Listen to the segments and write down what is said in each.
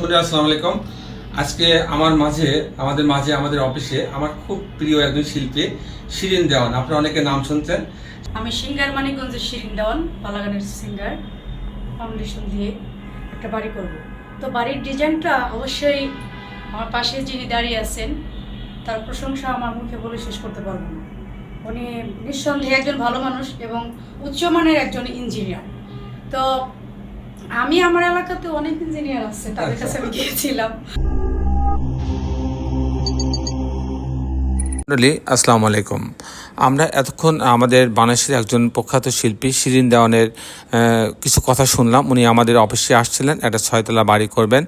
বন্ধু আসসালামু আলাইকুম। আজকে আমার মাঝে, আমাদের মাঝে, আমাদের অফিসে আমার খুব প্রিয় একজন শিল্পী, শিরিন দেওয়ান। আপনারা অনেকে নাম শুনছেন। আমি সিঙ্গার মানিকগঞ্জের শিরিন দেওয়ান, বালাগানের সিঙ্গার, ফাউন্ডেশন দিয়ে একটা বাড়ি করব। তো বাড়ির ডিজাইনটা অবশ্যই আমার পাশে যিনি দাঁড়িয়ে আছেন, তার প্রশংসা আমার মুখে বলে শেষ করতে পারব না। উনি নিঃসন্দেহে একজন ভালো মানুষ এবং উচ্চমানের একজন ইঞ্জিনিয়ার। তো আমি আমার এলাকাতে অনেক ইঞ্জিনিয়ার আছে তাদের কাছে আমি গিয়েছিলাম। আসসালামু আলাইকুম। আমরা এতক্ষণ আমাদের বাংলাদেশের একজন প্রখ্যাত শিল্পী শিরিন দেওয়ানের কিছু কথা শুনলাম। উনি আমাদের অফিসে আসছিলেন, একটা ছয়তলা বাড়ি করবেন।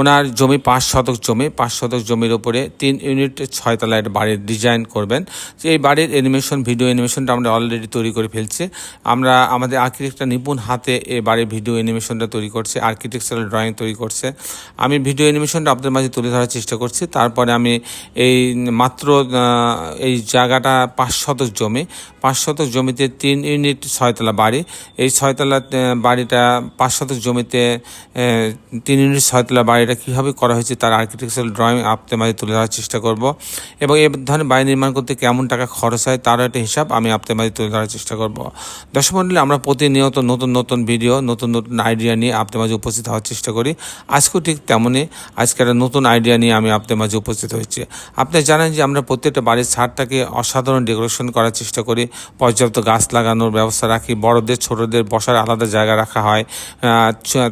ওনার জমি পাঁচ শতক জমি, পাঁচ শতক জমির উপরে তিন ইউনিট ছয়তলা একটা বাড়ির ডিজাইন করবেন। তো এই বাড়ির অ্যানিমেশন ভিডিও অ্যানিমেশনটা আমরা অলরেডি তৈরি করে ফেলছি। আমরা, আমাদের আর্কিটেক্টটা নিপুণ হাতে এই বাড়ির ভিডিও অ্যানিমেশনটা তৈরি করছে আর্কিটেকচারাল ড্রয়িং তৈরি করছে। আমি ভিডিও অ্যানিমেশনটা আপনাদের মাঝে তুলে ধরার চেষ্টা করছি। তারপরে আমি এই মাত্র এই জায়গাটা পাঁচ শতক জমি, পাঁচ শতক জমিতে তিন ইউনিট ছয়তলা বাড়ি। এই ছয়তলা বাড়িটা পাঁচ শতক জমিতে তিন ইউনিট ছয়তলা বাড়িটা কীভাবে করা হয়েছে তার আর্কিটেকচারাল ড্রয়িং আপনাদের মাঝে তুলে ধরার চেষ্টা করব। এবং এই ধরনের বাড়ি নির্মাণ করতে কেমন টাকা খরচ হয় তারও একটা হিসাব আমি আপনাদের মাঝে তুলে ধরার চেষ্টা করব। দর্শক আমরা প্রতিনিয়ত নতুন নতুন ভিডিও নতুন নতুন আইডিয়া নিয়ে আপনাদের মাঝে উপস্থিত হওয়ার চেষ্টা করি। আজকেও ঠিক তেমনই, আজকে একটা নতুন আইডিয়া নিয়ে আমি আপনাদের মাঝে উপস্থিত হয়েছি। আপনি জানেন যে আমরা প্রত্যেকটা বাড়ির ছাদটাকে অসাধারণ ডেকোরেশন করার চেষ্টা করি। পর্যাপ্ত গাছ লাগানোর ব্যবস্থা রাখি। বড়দের, ছোটদের বসার আলাদা জায়গা রাখা হয়।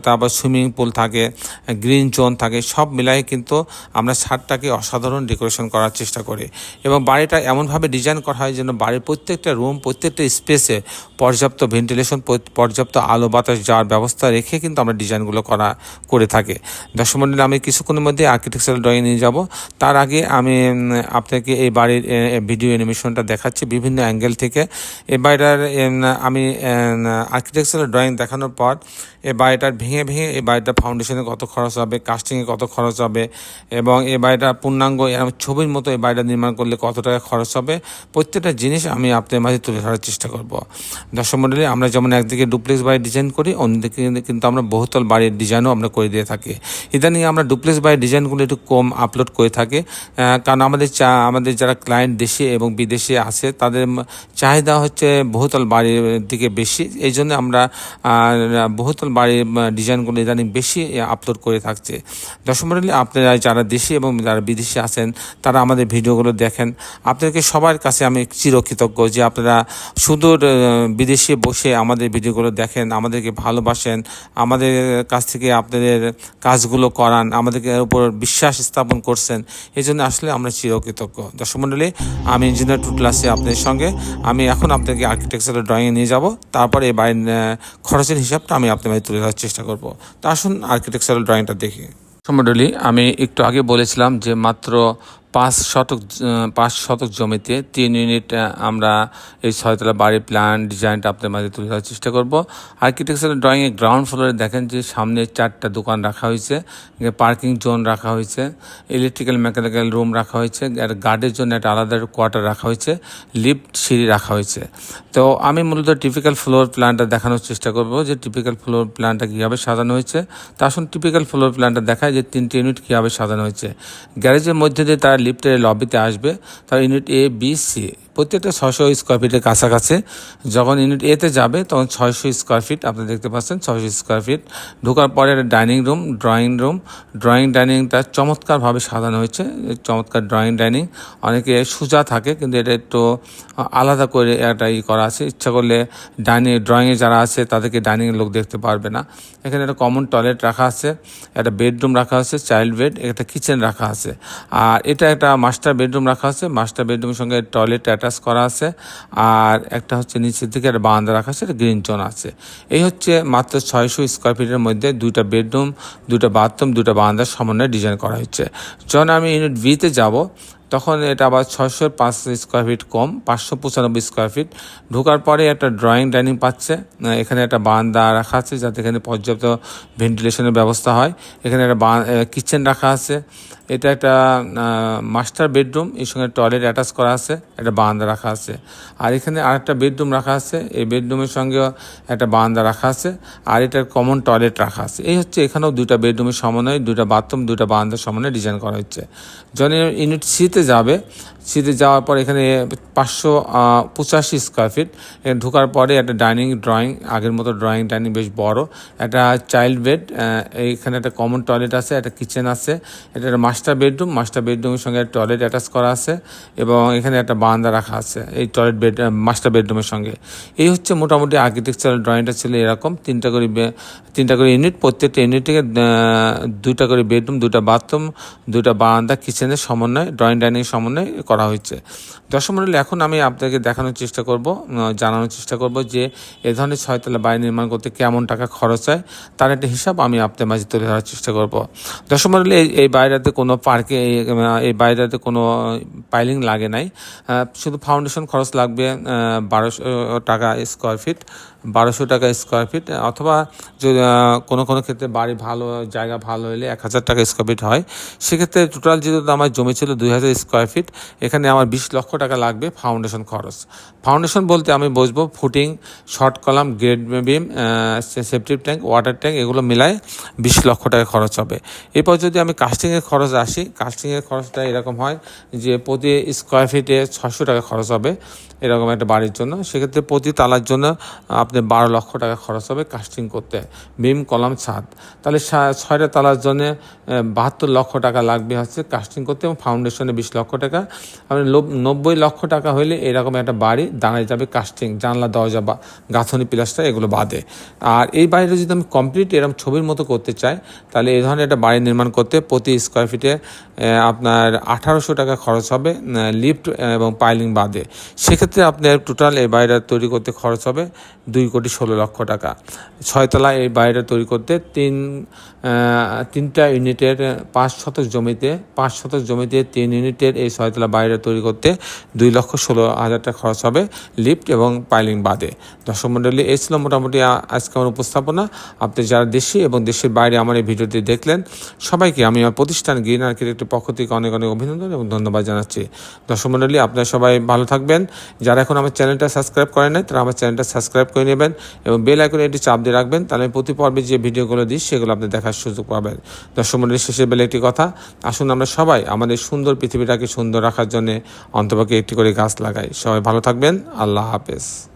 তারপর সুইমিং পুল থাকে, গ্রিন জোন থাকে, সব মিলাই কিন্তু আমরা ছাদটাকে অসাধারণ ডেকোরেশন করার চেষ্টা করি। এবং বাড়িটা এমনভাবে ডিজাইন করা হয় যেন বাড়ির প্রত্যেকটা রুম, প্রত্যেকটা স্পেসে পর্যাপ্ত ভেন্টিলেশন পর্যাপ্ত আলো বাতাস যাওয়ার ব্যবস্থা রেখে কিন্তু আমরা ডিজাইনগুলো করা, করে থাকি। দর্শক মন্ডলী আমি কিছুক্ষণের মধ্যে আর্কিটেকচারাল ড্রয়িং নিয়ে যাব। তার আগে আমি আপনাকে এই বাড়ির ভিডিও অ্যানিমেশনটা দেখাচ্ছি। বিভিন্ন অ্যাঙ্গেল থেকে। এই বাড়িটার আমি আর্কিটেকচারাল ড্রয়িং দেখানোর পর এ বাড়িটার ভেঙে ভেঙে এই বাড়িটার ফাউন্ডেশনে কত খরচ হবে কাস্টিংয়ে কত খরচ হবে এবং এই বাড়িটা পূর্ণাঙ্গ ছবির মতো এই বাড়িটা নির্মাণ করলে কত টাকা খরচ হবে, প্রত্যেকটা জিনিস আমি আপনাদের মাঝে তুলে ধরার চেষ্টা করব। দর্শক মন্ডলী আমরা যেমন একদিকে ডুপ্লেক্স বাড়ির ডিজাইন করি, অন্যদিকে কিন্তু আমরা বহুতল বাড়ির ডিজাইনও আমরা করে দিয়ে থাকি। ইদানিং আমরা ডুপ্লেক্স বাড়ির ডিজাইনগুলো একটু কম আপলোড করে থাকি কারণ আমাদের চা, আমাদের যারা ক্লায়েন্ট দেশে এবং বিদেশে আছে তাদের চাহিদা হচ্ছে বহুতল বাড়ির দিকে বেশি। এই জন্য আমরা বহুতল বাড়ির ডিজাইনগুলো ইদানিং বেশি আপলোড করে থাকছে। দর্শক আপনারা যারা দেশি এবং যারা বিদেশি আছেন, তারা আমাদের ভিডিওগুলো দেখেন। আপনাদেরকে সবার কাছে আমি চিরকৃতজ্ঞ যে আপনারা সুদূর বিদেশে বসে আমাদের ভিডিওগুলো দেখেন, আমাদেরকে ভালোবাসেন, আমাদের কাছ থেকে আপনাদের কাজগুলো করান, আমাদেরকে উপর বিশ্বাস স্থাপন করছেন। এই জন্য আসলে আমরা চিরকৃতজ্ঞ। দর্শক আমি ইঞ্জিনিয়ার টুটলাসে আপনাদের সঙ্গে। আমি এখন আপনাকে আর্কিটেকচারের ড্রয়িংয়ে নিয়ে যাব। তারপরে এই বাড়ির খরচের হিসাবটা আমি আপনার মাঝে তুলে ধরার চেষ্টা করব। তা আসুন আর্কিটেকচারাল ড্রয়িংটা দেখি। সমডলি আমি একটু আগে বলেছিলাম যে মাত্র পাঁচ শতক পাঁচ শতক জমিতে তিন ইউনিট আমরা এই ছয়তলা বাড়ির প্ল্যান ডিজাইনটা আপনাদের মাঝে তুলে ধরার চেষ্টা করব। আর্কিটেকচারাল ড্রয়িংয়ে গ্রাউন্ড ফ্লোরে দেখেন যে সামনে চারটা দোকান রাখা হয়েছে পার্কিং জোন রাখা হয়েছে ইলেকট্রিক্যাল মেকানিক্যাল রুম রাখা হয়েছে, আর গার্ডের জন্য একটা আলাদা কোয়ার্টার রাখা হয়েছে লিফট সিঁড়ি রাখা হয়েছে। তো আমি মূলত টিপিক্যাল ফ্লোর প্ল্যানটা দেখানোর চেষ্টা করব যে টিপিক্যাল ফ্লোর প্ল্যানটা কীভাবে সাজানো হয়েছে। তা আসুন টিপিক্যাল ফ্লোর প্ল্যানটা দেখায় যে তিনটে ইউনিট কীভাবে সাজানো হয়েছে। গ্যারেজের মধ্যে দিয়ে তারা লিফটের লবিতে আসবে। তার ইউনিট এ বি সি প্রত্যেকটা ছয়শো স্কোয়ার ফিটের কাছাকাছি যখন ইউনিট এতে যাবে, তখন ছয়শো স্কোয়ার ফিট আপনি দেখতে পাচ্ছেন, ছয়শো স্কোয়ার ফিট ঢোকার পরে একটা dining room drawing room drawing ডাইনিংটা চমৎকারভাবে সাজানো হয়েছে। চমৎকার ড্রয়িং ডাইনিং অনেকে সোজা থাকে, কিন্তু এটা একটু আলাদা করে একটা ই করা আছে। ইচ্ছা করলে ডাইনিং ড্রয়িংয়ে যারা আছে, তাদেরকে ডাইনিংয়ের লোক দেখতে পারবে না। এখানে একটা কমন টয়লেট রাখা আছে, একটা বেডরুম রাখা আছে চাইল্ড বেড একটা কিচেন রাখা আছে। আর এটা একটা মাস্টার বেডরুম রাখা আছে। মাস্টার বেডরুমের সঙ্গে টয়লেট অ্যাটাচ করা আছে, আর একটা হচ্ছে নিচের দিকে একটা বারান্দা রাখা আছে, একটা গ্রিন জোন আছে। এই হচ্ছে মাত্র ছয়শো স্কোয়ার ফিটের মধ্যে দুইটা বেডরুম দুটো বাথরুম দুটো বারান্দার সমন্বয়ে ডিজাইন করা হচ্ছে যখন আমি ইউনিট বিতে যাব। তখন এটা আবার ছয়শো পাঁচ স্কোয়ার ফিট কম, পাঁচশো পঁচানব্বই স্কোয়ার ফিট ঢোকার পরে একটা ড্রয়িং ডাইনিং পাচ্ছে এখানে একটা বারান্দা রাখা আছে যাতে এখানে পর্যাপ্ত ভেন্টিলেশনের ব্যবস্থা হয়। এখানে একটা বা কিচেন রাখা আছে। এটা একটা মাস্টার বেডরুম এর সঙ্গে টয়লেট অ্যাটাচ করা আছে, একটা বারান্দা রাখা আছে। আর এখানে আরেকটা বেডরুম রাখা আছে, এই বেডরুমের সঙ্গেও একটা বারান্দা রাখা আছে, আর এটার কমন টয়লেট রাখা আছে। এই হচ্ছে এখানেও দুইটা বেডরুমের সমন্বয়, দুইটা বাথরুম দুইটা বারান্দার সমন্বয়ে ডিজাইন করা হচ্ছে। যখন ইউনিট সিতে যাবে। সিতে যাওয়ার পর এখানে পাঁচশো পঁচাশি স্কোয়ার ফিট ঢোকার পরে একটা ডাইনিং ড্রয়িং আগের মতো ড্রয়িং ডাইনিং বেশ বড়। একটা চাইল্ড বেড এইখানে একটা কমন টয়লেট আছে, একটা কিচেন আছে, এটা একটা মাস্টার বেডরুম মাস্টার বেডরুমের সঙ্গে টয়লেট অ্যাটাচ করা আছে এবং এখানে একটা বারান্দা রাখা আছে, এই টয়লেট বেড মাস্টার বেডরুমের সঙ্গে। এই হচ্ছে মোটামুটি আর্কিটেকচারাল ড্রয়িংটা ছিল এরকম, তিনটা করে তিনটা করে ইউনিট প্রত্যেকটা ইউনিট দুইটা করে বেডরুম দুটা বাথরুম দুইটা বারান্দা কিচেনের সমন্বয় ড্রয়িং ডাইনিং সমন্বয় করা হয়েছে। দর্শক মন্ডলী, এখন আমি আপনাকে দেখানোর চেষ্টা করব জানানোর চেষ্টা করব যে এ ধরনের ছয়তলা বাড়ি নির্মাণ করতে কেমন টাকা খরচ হয়, তার একটা হিসাব আমি আপনার মাঝে তুলে ধরার চেষ্টা করব। দর্শক মন্ডলী, এই বাইরেতে কোনো পার্কে, এই এই বাইরেতে কোনো পাইলিং লাগে নাই। শুধু ফাউন্ডেশন খরচ লাগবে বারোশো টাকা স্কোয়ার ফিট বারোশো টাকা স্কোয়ার ফিট অথবা যদি কোনো কোনো ক্ষেত্রে বাড়ি ভালো, জায়গা ভালো হলে এক হাজার টাকা স্কোয়ার ফিট হয়। সেক্ষেত্রে টোটাল যেহেতু আমার জমি ছিল দুই হাজার স্কোয়ার ফিট এখানে আমার বিশ লক্ষ টাকা লাগবে ফাউন্ডেশন খরচ। ফাউন্ডেশন বলতে আমি বসবো footing short column grade beam septic tank water tank এগুলো মিলায় বিশ লক্ষ টাকা খরচ হবে। এরপর যদি আমি কাস্টিংয়ের খরচ আসি কাস্টিংয়ের খরচটা এরকম হয় যে প্রতি স্কোয়ার ফিটে ছশো টাকা খরচ হবে এরকম একটা বাড়ির জন্য। সেক্ষেত্রে প্রতি তালার জন্য আপনি বারো লক্ষ টাকা খরচ হবে কাস্টিং করতে। বিম কলাম ছাদ। তাহলে ছয়টা তালার জন্য বাহাত্তর লক্ষ টাকা লাগবে হচ্ছে কাস্টিং করতে এবং ফাউন্ডেশনে বিশ লক্ষ টাকা। আপনি লোব- নব্বই লক্ষ টাকা হলে এরকম একটা বাড়ি, দাঁড়ায় যাবে কাস্টিং জানলা, দরজা বা গাঁথনি প্লাস্টার এগুলো বাদে। আর এই বাড়িটা যদি আমি কমপ্লিট এরকম ছবির মতো করতে চাই, তাহলে এই ধরনের একটা বাড়ি নির্মাণ করতে প্রতি স্কোয়ার ফিটে আপনার আঠারোশো টাকা খরচ হবে লিফট এবং পাইলিং বাদে। সেক্ষেত্রে আপনার টোটাল এই বাড়িটা তৈরি করতে খরচ হবে দুই কোটি ষোলো লক্ষ টাকা। ছয়তলা এই বাড়িটা তৈরি করতে তিন তিনটা ইউনিটের পাঁচ শতক জমিতে, পাঁচ শতক জমিতে তিন ইউনিটের এই ছয়তলা বাড়িটা তৈরি করতে দুই লক্ষ ষোলো হাজার টাকা খরচ হবে লিফট এবং পাইলিং বাদে। দর্শক মণ্ডলী এই ছিল মোটামুটি আজকে আমার উপস্থাপনা। আপনি যারা দেশি এবং দেশের বাইরে আমার এই ভিডিওটি দেখলেন, সবাইকে আমি আমার প্রতিষ্ঠান গ্রিন আর্কিটেক্টের পক্ষ থেকে অনেক অনেক অভিনন্দন এবং ধন্যবাদ জানাচ্ছি। দর্শক মণ্ডলী আপনারা সবাই ভালো থাকবেন। যারা এখন আমার চ্যানেলটা সাবস্ক্রাইব করেন নাই, তারা আমার চ্যানেলটা সাবস্ক্রাইব করে নেবেন এবং বেল আইকনে এটি চাপ দিয়ে রাখবেন, তাহলে প্রতি পর্বে যে ভিডিওগুলো দিই, সেগুলো আপনি দেখার সুযোগ পাবেন। দর্শক মণ্ডলী শেষের বেলা একটি কথা, আসুন আমরা সবাই আমাদের সুন্দর পৃথিবীটাকে সুন্দর রাখার জন্য অন্তপক্ষে একটি করে গাছ লাগাই। সবাই ভালো থাকবেন। আল্লাহ হাফেজ।